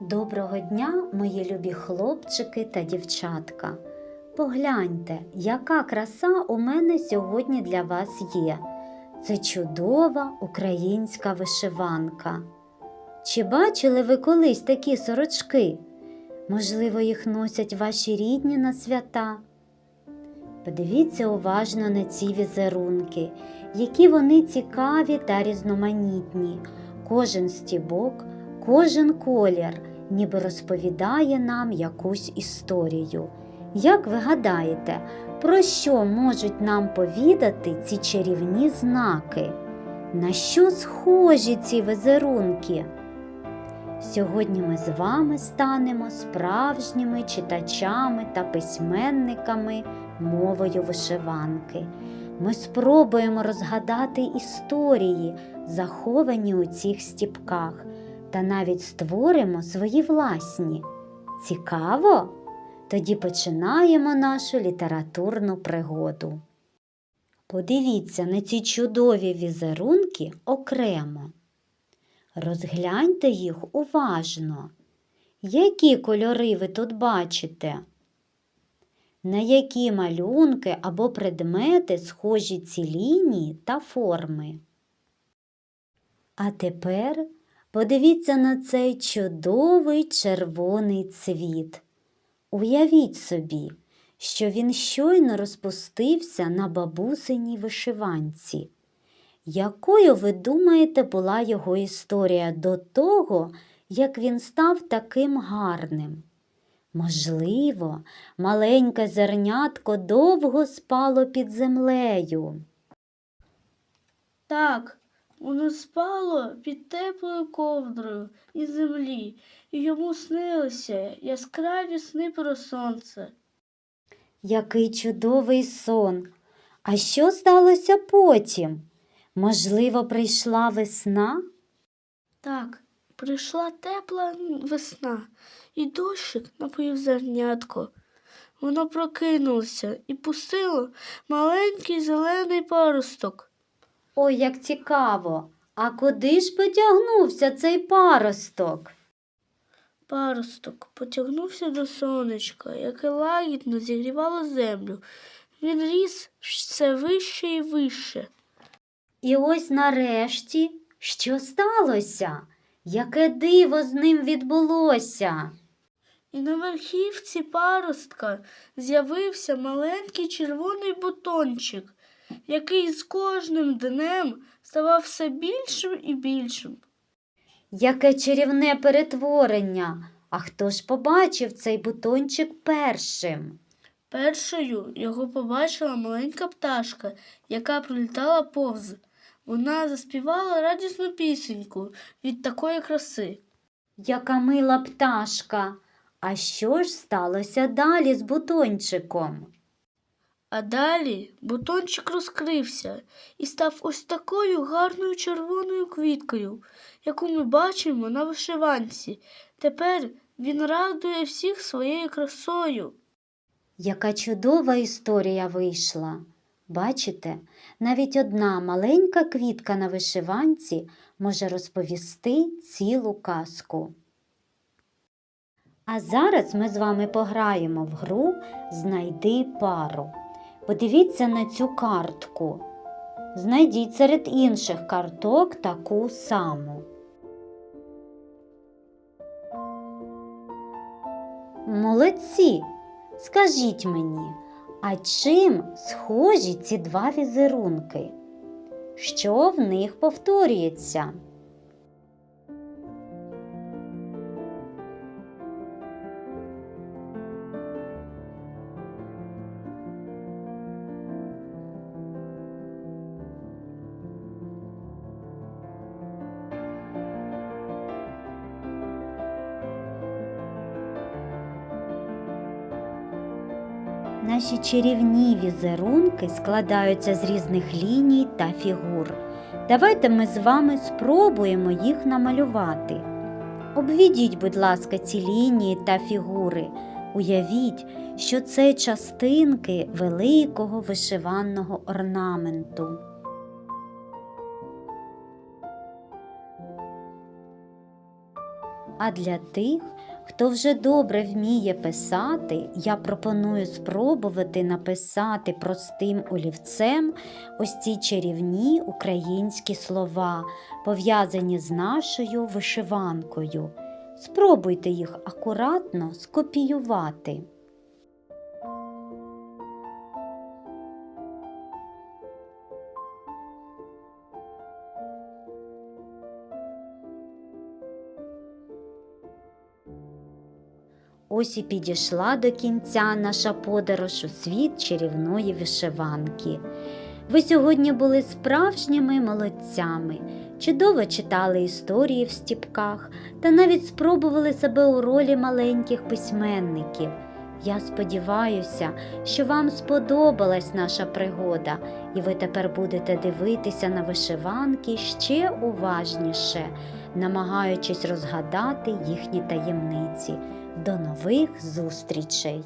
Доброго дня, мої любі хлопчики та дівчатка. Погляньте, яка краса у мене сьогодні для вас є. Це чудова українська вишиванка. Чи бачили ви колись такі сорочки? Можливо, їх носять ваші рідні на свята. Подивіться уважно на ці візерунки, які вони цікаві та різноманітні. Кожен стібок, кожен колір ніби розповідає нам якусь історію. Як ви гадаєте, про що можуть нам повідати ці чарівні знаки? На що схожі ці візерунки? Сьогодні ми з вами станемо справжніми читачами та письменниками мовою вишиванки. Ми спробуємо розгадати історії, заховані у цих стіпках, та навіть створимо свої власні. Цікаво? Тоді починаємо нашу літературну пригоду. Подивіться на ці чудові візерунки окремо. Розгляньте їх уважно. Які кольори ви тут бачите? На які малюнки або предмети схожі ці лінії та форми? А тепер подивіться на цей чудовий червоний цвіт. Уявіть собі, що він щойно розпустився на бабусиній вишиванці. Якою, ви думаєте, була його історія до того, як він став таким гарним? Можливо, маленьке зернятко довго спало під землею. Так, воно спало під теплою ковдрою і землі, і йому снилися яскраві сни про сонце. Який чудовий сон! А що сталося потім? Можливо, прийшла весна? Так, прийшла тепла весна, і дощик напоїв зернятко. Воно прокинулося і пустило маленький зелений паросток. Ой, як цікаво! А куди ж потягнувся цей паросток? Паросток потягнувся до сонечка, яке лагідно зігрівало землю. Він ріс все вище і вище. І ось нарешті, що сталося? Яке диво з ним відбулося? І на верхівці паростка з'явився маленький червоний бутончик, який з кожним днем ставав все більшим і більшим. Яке чарівне перетворення! А хто ж побачив цей бутончик першим? Першою його побачила маленька пташка, яка пролітала повз. Вона заспівала радісну пісеньку від такої краси. Яка мила пташка! А що ж сталося далі з бутончиком? А далі бутончик розкрився і став ось такою гарною червоною квіткою, яку ми бачимо на вишиванці. Тепер він радує всіх своєю красою. Яка чудова історія вийшла. Бачите, навіть одна маленька квітка на вишиванці може розповісти цілу казку. А зараз ми з вами пограємо в гру Знайди пару. Подивіться на цю картку. Знайдіть серед інших карток таку саму. Молодці! Скажіть мені, а чим схожі ці два візерунки? Що в них повторюється? Наші чарівні візерунки складаються з різних ліній та фігур. Давайте ми з вами спробуємо їх намалювати. Обведіть, будь ласка, ці лінії та фігури. Уявіть, що це частинки великого вишиванного орнаменту. А для тих, хто вже добре вміє писати, я пропоную спробувати написати простим олівцем ось ці чарівні українські слова, пов'язані з нашою вишиванкою. Спробуйте їх акуратно скопіювати. Ось і підійшла до кінця наша подорож у світ чарівної вишиванки. Ви сьогодні були справжніми молодцями, чудово читали історії в стіпках та навіть спробували себе у ролі маленьких письменників. Я сподіваюся, що вам сподобалась наша пригода, і ви тепер будете дивитися на вишиванки ще уважніше, намагаючись розгадати їхні таємниці. До нових зустрічей!